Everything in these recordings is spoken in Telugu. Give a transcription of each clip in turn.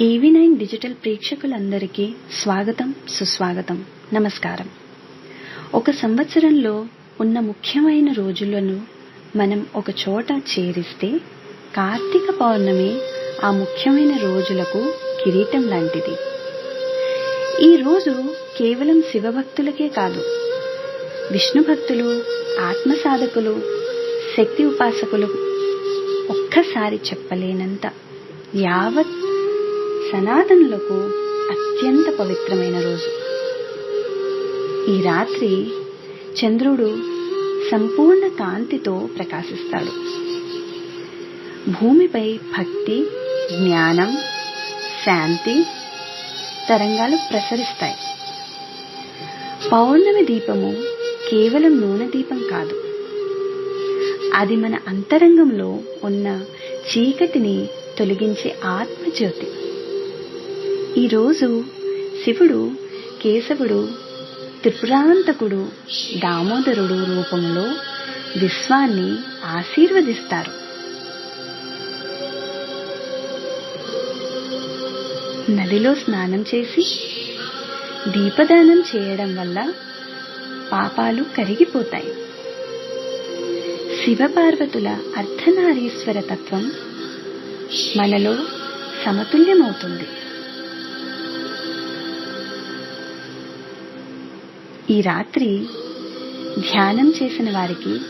ఏవీ నైన్ డిజిటల్ ప్రేక్షకులందరికీ స్వాగతం సుస్వాగతం నమస్కారం. ఒక సంవత్సరంలో ఉన్న ముఖ్యమైన రోజులను మనం ఒక చోట చేరిస్తే కార్తీక పౌర్ణమి ఆ ముఖ్యమైన రోజులకు కిరీటం లాంటిది. ఈ రోజు కేవలం శివభక్తులకే కాదు విష్ణు భక్తులు ఆత్మ సాధకులు శక్తి ఉపాసకులు ఒక్కసారి చెప్పలేనంత యావత్ సనాతనులకు అత్యంత పవిత్రమైన రోజు. ఈ రాత్రి చంద్రుడు సంపూర్ణ కాంతితో ప్రకాశిస్తాడు. భూమిపై భక్తి జ్ఞానం శాంతి తరంగాలు ప్రసరిస్తాయి. పౌర్ణమి దీపము కేవలం నూనె దీపం కాదు. అది మన అంతరంగంలో ఉన్న చీకటిని తొలగించే ఆత్మజ్యోతి. ఈరోజు శివుడు కేశవుడు త్రిపురాంతకుడు దామోదరుడు రూపంలో విశ్వాన్ని ఆశీర్వదిస్తారు. నదిలో స్నానం చేసి దీపదానం చేయడం వల్ల పాపాలు కరిగిపోతాయి. శివపార్వతుల అర్ధనారీశ్వర తత్వం మనలో సమతుల్యమవుతుంది. ఈ రాత్రి ధ్యానం చేసిన వారికి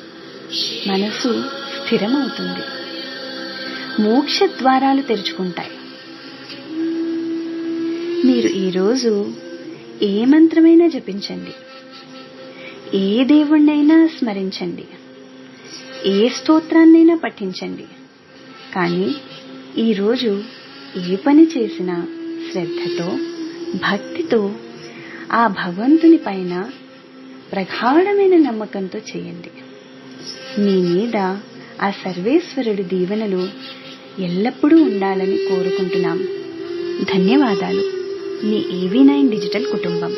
మనసు స్థిరమవుతుంది. మోక్ష ద్వారాలు తెరుచుకుంటాయి. మీరు ఈరోజు ఏ మంత్రమైనా జపించండి. ఏ దేవుణ్ణైనా స్మరించండి. ఏ స్తోత్రాన్నైనా పఠించండి. కానీ ఈరోజు ఏ పని చేసినా శ్రద్ధతో భక్తితో ఆ భగవంతుని పైన ప్రగాఢమైన నమ్మకంతో చేయండి. మీ మీద ఆ సర్వేశ్వరుడి దీవెనలు ఎల్లప్పుడూ ఉండాలని కోరుకుంటున్నాం. ధన్యవాదాలు. మీ ఏవీ నైన్ డిజిటల్ కుటుంబం.